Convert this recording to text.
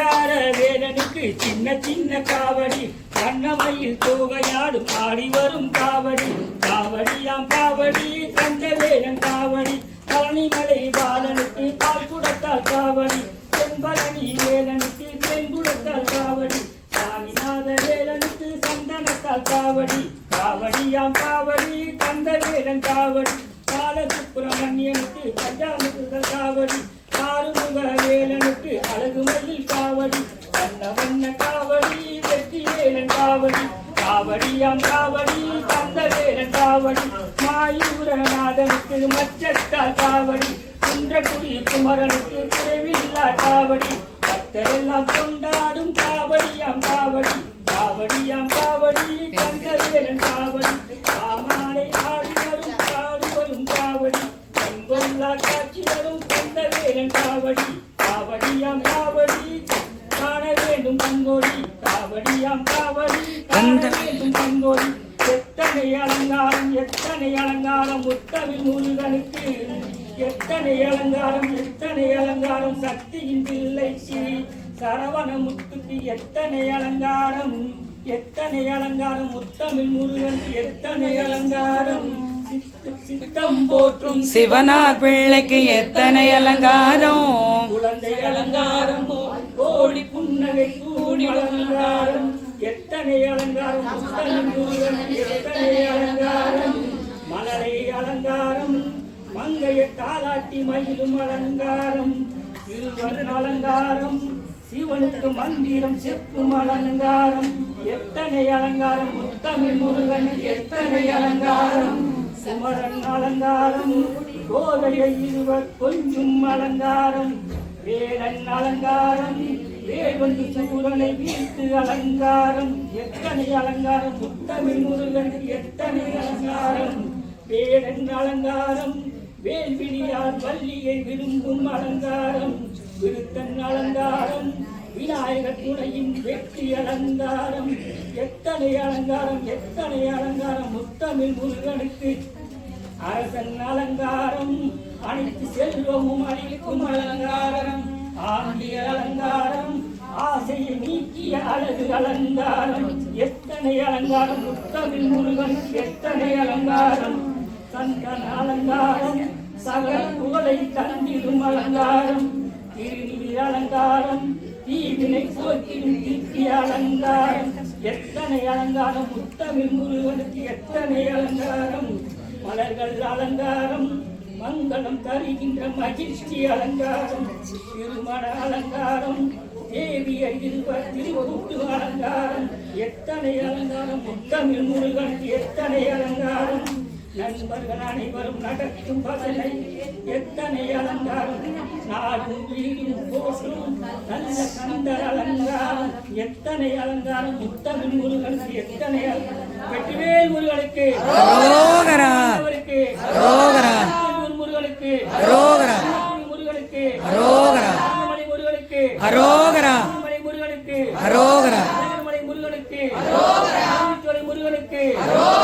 சிங்கார வேலனுக்கு சின்ன சின்ன காவடி. கண்ணமையில் தூகையாடும் ஆடி வரும் காவடி. காவடியாம் காவடி தந்த வேலன் காவடி. பழனிமலை பாலனுக்கு பால் குடத்தால் காவடி. செம்பழனி வேலனுக்கு தென்புடத்தால் காவடி. சாமிநாத வேலனுக்கு சந்தனத்தால் காவடி. காவடியாம் காவடி தந்த வேலன் காவடி. பாலசுப்பிரமணியனுக்கு பஞ்சாமுக காவடி ஆறுமுக வேலனுக்கு அழகு மயில் காவடி வண்ண வண்ண காவடி வெற்றி வேலன் காவடி காவடியாம் காவடி கந்த வேலன் காவடி. மாயூரநாதனுக்கு மச்சத்தால் காவடி குன்றக்குடி குமரனுக்கு குறைவில்லா காவடி. பக்தரெல்லாம் கொண்டாடும் காவடியாம் காவடி காவடியாம் காவடி கந்த வேலன் காவடி காமாலை ஆடி வரும் காடு வரும் காவடி. கண்கொள்ளா காட்சி வரும் கந்த வேலன் காவடி. வேண்டும் கண்கோடி காவடியாம் காவடி காண வேண்டும் கண்கோடி. எத்தனை அலங்காரம் எத்தனை அலங்காரம் முத்தமிழ் முருகனுக்கு? எத்தனை அலங்காரம் எத்தனை அலங்காரம் சக்தியின் பிள்ளை ஸ்ரீ சரவண முத்துக்கு எத்தனை அலங்காரம்? எத்தனை அலங்காரம் முத்தமிழ் முருகன் எத்தனை அலங்காரம்? சித்த- சித்தம் போற்றும் சிவனார் பிள்ளைக்கு எத்தனை அலங்காரம்? குழந்தை அலங்காரம் கோடி புன்னகை கூடி அலங்காரம் எத்தனை அலங்காரம் எத்தனை அலங்காரம் மலரை அலங்காரம் மங்கைய காலாட்டி மயிலும் அலங்காரம் சிறுவன் அலங்காரம் சிவனுக்கு மந்திரம் செப்பும் அலங்காரம் எத்தனை அலங்காரம் முத்தமிழ் முருகன் எத்தனை அலங்காரம் குமரன் அலங்காரம் கோதையை இருவர் கொஞ்சும் அலங்காரம் வேலன் அலங்காரம் வேவந்து சூரனை வீட்டு அலங்காரம் எத்தனை அலங்காரம் முத்தமிழ் முருகன் எத்தனை அலங்காரம்? வேலன் அலங்காரம் வேல்விழியால் வள்ளியை விரும்பும் அலங்காரம் விருத்தன் அலங்காரம் விநாயகர் துணையின் வெற்றி அலங்காரம் எத்தனை அலங்காரம் எத்தனை அலங்காரம் முத்தமிழ் முருகனுக்கு அரசன் அலங்காரம் அனைத்து செல்வமும் அளிக்கும் அலங்காரம். ஆண்டிய அலங்காரம் ஆசையை நீக்கிய அழகு அலங்காரம். எத்தனை அலங்காரம் முத்தமிழ் முருகன் எத்தனை அலங்காரம். சந்தன அலங்காரம் சகல புகழை தந்திடும் அலங்காரம். திருநீர் அலங்காரம் தீவினை போக்கிடும் தித்திய அலங்காரம். எத்தனை அலங்காரம் முத்தமிழ் முருகனுக்கு எத்தனை அலங்காரம். மலர்கள் அலங்காரம் மங்களம் தருகின்ற மகிழ்ச்சி அலங்காரம் திருமண அலங்காரம் தேவியை இருவர் திருவூட்டு அலங்காரம் எத்தனை அலங்காரம் முத்தமிழ் முருகன் எத்தனை அலங்காரம் நண்பர்கள் அனைவரும் நடக்கும் பதனை எத்தனை அலங்காரம் நாடும் வீடும் போற்றும் நல்ல கந்தர் அலங்காரம் எத்தனை அலங்காரம் முத்தமிழ் முருகனுக்கு எத்தனை அலங்காரம் வெற்றிவேல் முருகனுக்கு. அரோகரா முருகனுக்கு. அரோகரா முருகனுக்கு. அரோகரா முருகனுக்கு. அரோகரா முருகனுக்கு. அரோகரா முருகனுக்கு. அரோகரா முருகனுக்கு. அரோகரா